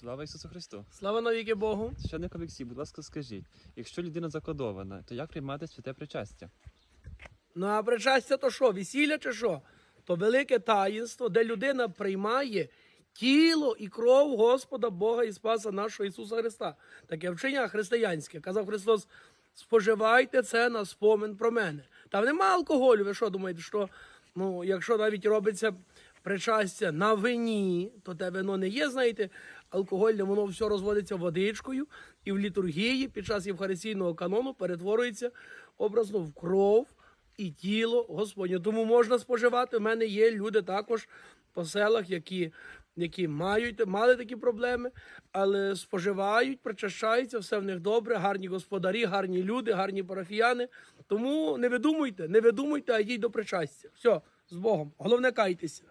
Слава Ісусу Христу! Слава навіки Богу. Священник Олексій, будь ласка, скажіть, якщо людина закодована, то як приймати святе причастя? Ну а причастя то що? Весілля чи що? То велике таїнство, де людина приймає тіло і кров Господа Бога і Спаса нашого Ісуса Христа. Таке вчення християнське. Казав Христос, споживайте це на спомин про мене. Там нема алкоголю. Ви що думаєте, що ну, якщо навіть робиться причастя на вині, то те вино не є, знаєте, алкогольне, воно все розводиться водичкою і в літургії під час євхаристійного канону перетворюється образно в кров і тіло Господнє. Тому можна споживати. У мене є люди також по селах, які, які мають, мали такі проблеми, але споживають, причащаються, все в них добре, гарні господарі, гарні люди, гарні парафіяни. Тому не видумуйте, не видумуйте, а йдіть до причастя. Все, з Богом. Головне кайтеся.